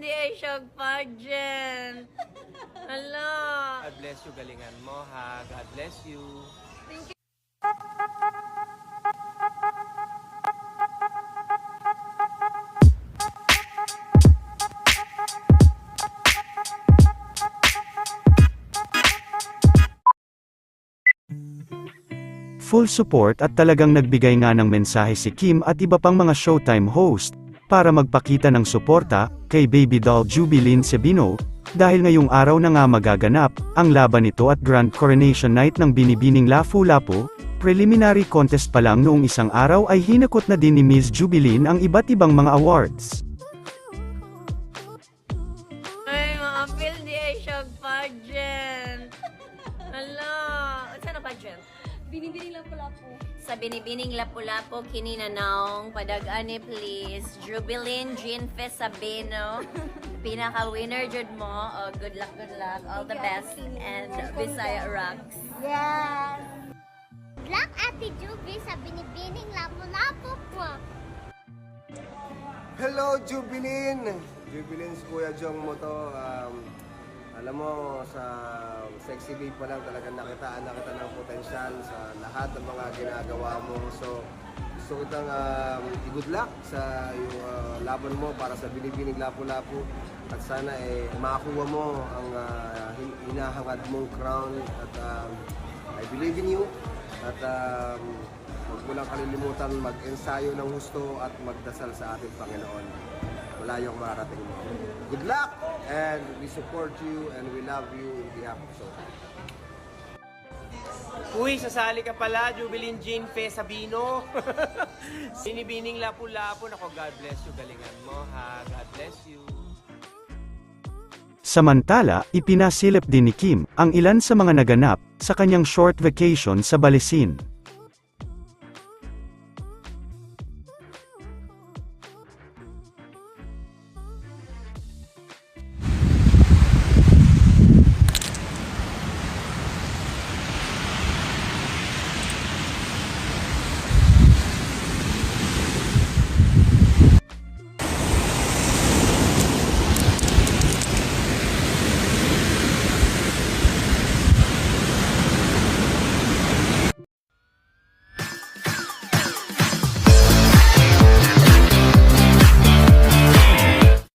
di ay siyag pageant. Hala. God bless you, galingan mo ha. God bless you. Full support at talagang nagbigay nga ng mensahe si Kim at iba pang mga Showtime host, para magpakita ng suporta, kay baby doll Jubilin Sebino, dahil ngayong araw na nga magaganap, ang laban nito at Grand Coronation Night ng Binibining Lapu-Lapu, preliminary contest pa lang noong isang araw ay hinakot na din ni Miss Jubilin ang iba't ibang mga awards. Ay, ay siyag pageant. Hala. Binibining po. Sa binibining lapu-lapu, kininanaong, padagani please. Jubilin Jean Sabino. Pinaka-winner jud mo. Oh, good luck, good luck. All the best. And Bisaya rocks. Yes! Black Ate Juby sa binibining lapo-lapo po. Hello, Jubilin! Jubilin, si Kuya Jong mo to. Um, alam mo, sa sexy babe pa lang talaga nakitaan na kita ng potensyal sa lahat ng mga ginagawa mo. So, gusto kitang um, i-good luck sa yung uh, laban mo para sa Binibining Lapu-Lapu. At sana eh, makakuha mo ang uh, hin- hinahangad mong crown. At um, I believe in you. At um, mo lang kalilimutan mag-ensayo ng husto at magdasal sa ating Panginoon. Malayo ang mararating mo. Good luck! And we support you and we love you in behalf of Showtime. Uy, sasali ka pala, Jubilin Jean Fe Sabino. Binibining lapu-lapu. Nako, God bless you, galingan mo ha. God bless you. Samantala, ipinasilip din ni Kim, ang ilan sa mga naganap, sa kanyang short vacation sa Balisin.